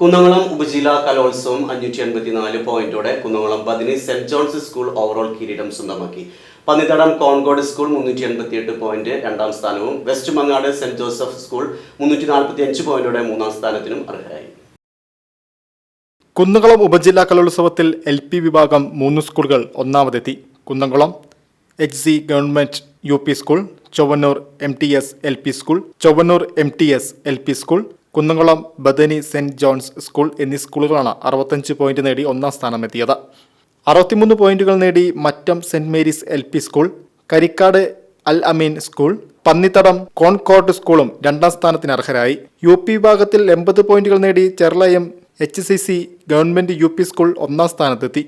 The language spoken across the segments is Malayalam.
കുന്നംകുളം ഉപജില്ലാ കലോത്സവം അഞ്ഞൂറ്റി എൺപത്തിനാല് പോയിന്റോടെ കുന്നംകുളം പതിന് സെന്റ് ജോൺസ് സ്കൂൾ ഓവറോൾ കിരീടം സ്വന്തമാക്കി. പന്നിത്തടം കോൺകോട് സ്കൂൾ മുന്നൂറ്റി എൺപത്തിയെട്ട് പോയിന്റ് രണ്ടാം സ്ഥാനവും west Mangad Saint Joseph school മുന്നൂറ്റി നാൽപ്പത്തി അഞ്ച് പോയിന്റോടെ മൂന്നാം സ്ഥാനത്തിനും അർഹരായി. കുന്നംകുളം ഉപജില്ലാ കലോത്സവത്തിൽ എൽ പി വിഭാഗം മൂന്ന് സ്കൂളുകൾ ഒന്നാമതെത്തി. Kunnamkulam H C government U P school Chowwannur M T S L P school Chowwannur M T S L P school Kunnamkulam Bethany saint john's school എന്നീ സ്കൂളുകളാണ് അറുപത്തഞ്ച് പോയിന്റ് നേടി ഒന്നാം സ്ഥാനമെത്തിയത്. അറുപത്തിമൂന്ന് പോയിന്റുകൾ നേടി Mattam Saint Mary's L P school Karikkad Al Ameen school Pannithadam Concord സ്കൂളും രണ്ടാം സ്ഥാനത്തിന് അർഹരായി. യു പി വിഭാഗത്തിൽ എൺപത് പോയിന്റുകൾ നേടി Cherlayam H C C government U P school ഒന്നാം സ്ഥാനത്തെത്തി.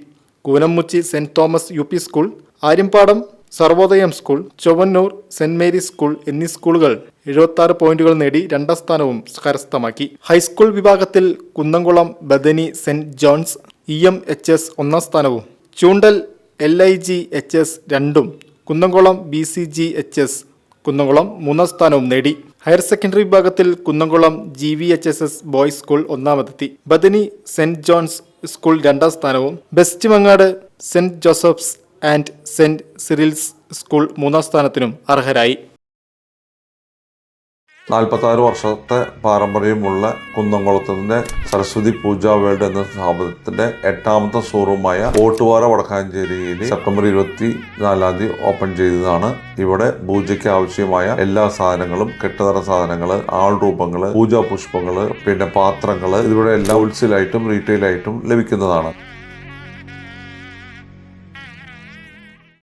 Koonammoochi Saint Thomas U P school Aryampadam Sarvodayam school Chowwannur Saint Mary's school എന്നീ സ്കൂളുകൾ എഴുപത്തി പോയിന്റുകൾ നേടി രണ്ടാം സ്ഥാനവും കരസ്ഥമാക്കി. ഹൈസ്കൂൾ വിഭാഗത്തിൽ Kunnamkulam Bethany Saint John's E M H S ഒന്നാം സ്ഥാനവും. Choondal L I G H S രണ്ടും. Kunnamkulam B C G H S Kunnamkulam മൂന്നാം സ്ഥാനവും നേടി. ഹയർ സെക്കൻഡറി വിഭാഗത്തിൽ Kunnamkulam G V H S S boys school ഒന്നാമതെത്തി. ബദനി സെന്റ് ജോൺസ് സ്കൂൾ രണ്ടാം സ്ഥാനവും. West Mangad Saint Joseph's and Saint Cyril's school മൂന്നാം സ്ഥാനത്തിനും അർഹരായി. നാൽപ്പത്താറ് വർഷത്തെ പാരമ്പര്യമുള്ള കുന്നംകുളത്തിന്റെ സരസ്വതി പൂജ വേൾഡ് എന്ന സ്ഥാപനത്തിന്റെ എട്ടാമത്തെ ഷോറൂമായ ഓട്ടുവാര വടക്കാഞ്ചേരിയിൽ സെപ്റ്റംബർ ഇരുപത്തി നാലാം തീയതി ഓപ്പൺ ചെയ്തതാണ്. ഇവിടെ പൂജയ്ക്ക് ആവശ്യമായ എല്ലാ സാധനങ്ങളും കെട്ടുതറ സാധനങ്ങൾ ആൾ രൂപങ്ങൾ പൂജാ പുഷ്പങ്ങൾ പിന്നെ പാത്രങ്ങൾ ഇതിവിടെ എല്ലാ ഹോൾസെയിലായിട്ടും റീറ്റെയിലായിട്ടും ലഭിക്കുന്നതാണ്.